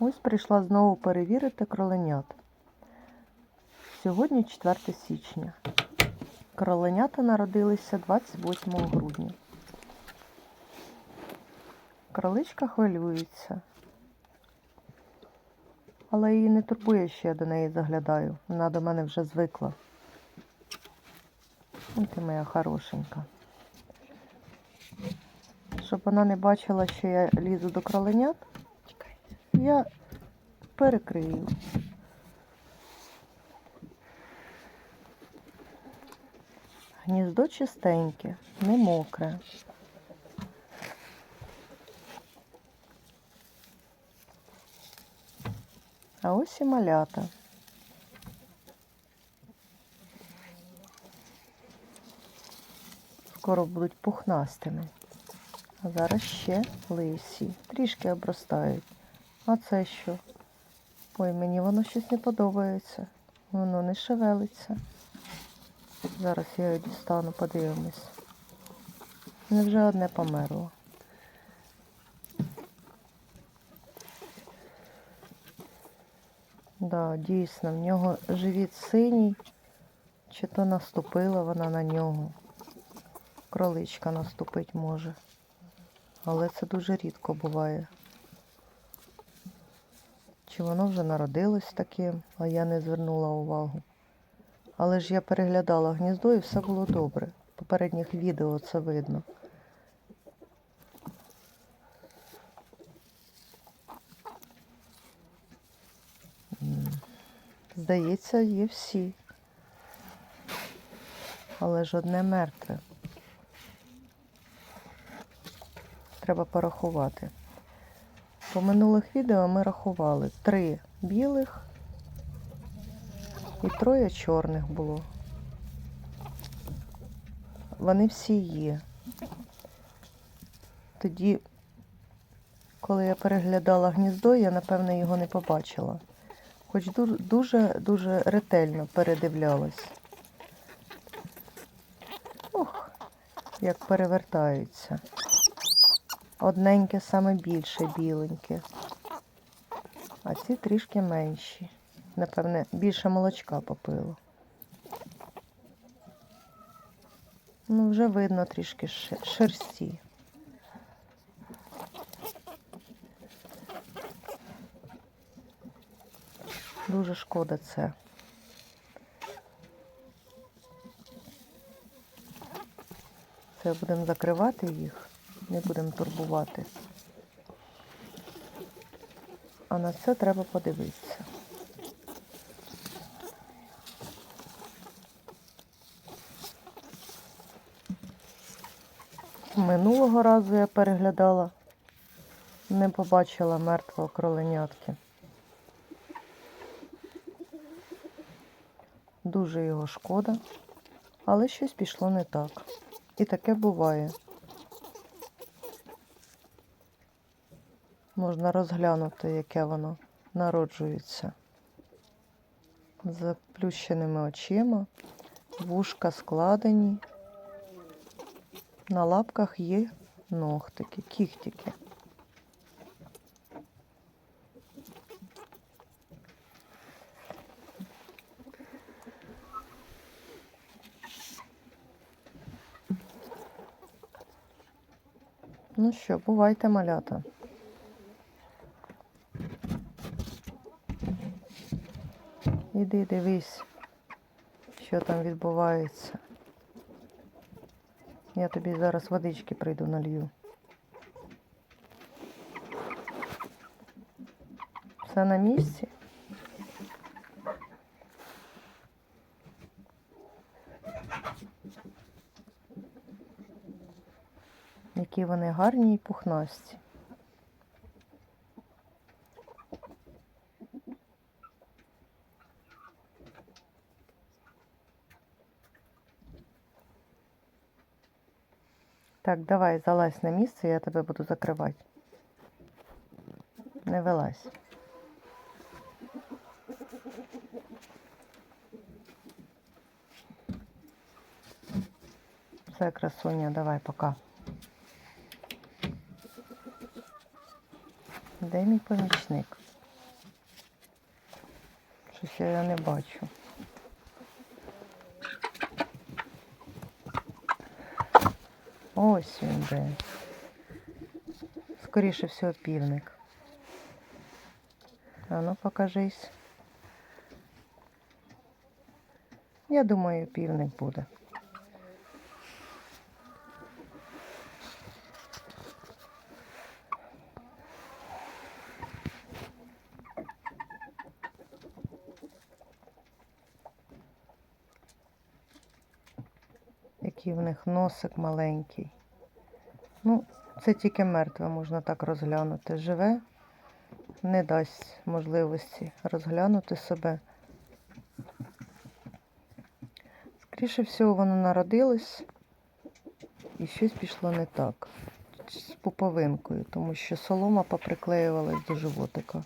Ось прийшла знову перевірити кроленят. Сьогодні 4 січня. Кроленята народилися 28 грудня. Кроличка хвилюється. Але її не турбує, що я до неї заглядаю. Вона до мене вже звикла. Ой, ти моя хорошенька. Щоб вона не бачила, що я лізу до кроленят, я перекрию. Гніздо чистеньке, не мокре. А ось і малята. Скоро будуть пухнастими. А зараз ще лисі. Трішки обростають. А це що? Ой, мені воно щось не подобається. Воно не шевелиться. Зараз я його дістану, подивимось. Невже одне померло? Да, дійсно, в нього живіт синій, чи то наступила вона на нього. Кроличка наступить може. Але це дуже рідко буває. Чи воно вже народилось таким, а я не звернула увагу. Але ж я переглядала гніздо і все було добре. В попередніх відео це видно. Здається, є всі. Але ж одне мертве. Треба порахувати. По минулих відео ми рахували три білих і троє чорних було. Вони всі є. Тоді, коли я переглядала гніздо, я, напевне, його не побачила. Хоч дуже-дуже ретельно передивлялась. Ох, як перевертаються. Одненьке саме більше біленьке, а ці трішки менші. Напевне, більше молочка попило. Ну, вже видно трішки шерсті. Дуже шкода це. Це будемо закривати їх, не будемо турбувати. А на це треба подивитися. Минулого разу я переглядала, не побачила мертвого кроленятки. Дуже його шкода, але щось пішло не так. І таке буває. Можна розглянути, яке воно народжується. З заплющеними очима, вушка складені. На лапках є ногтики, кіхтики. Ну що, бувайте, малята. Іди дивись, що там відбувається. Я тобі зараз водички прийду налью. Все на місці? Які вони гарні і пухнасті. Так, давай залазь на місце, я тебе буду закривати. Не вилазь. Все, красуня, давай, пока. Де мій помічник? Щось я не бачу. Ось він де. Скоріше всього півник. А ну покажись. Я думаю, півник буде. Який в них носик маленький. Ну, це тільки мертве можна так розглянути. Живе не дасть можливості розглянути себе. Скоріше всього, воно народилось і щось пішло не так з пуповинкою, тому що солома поприклеювалась до животика.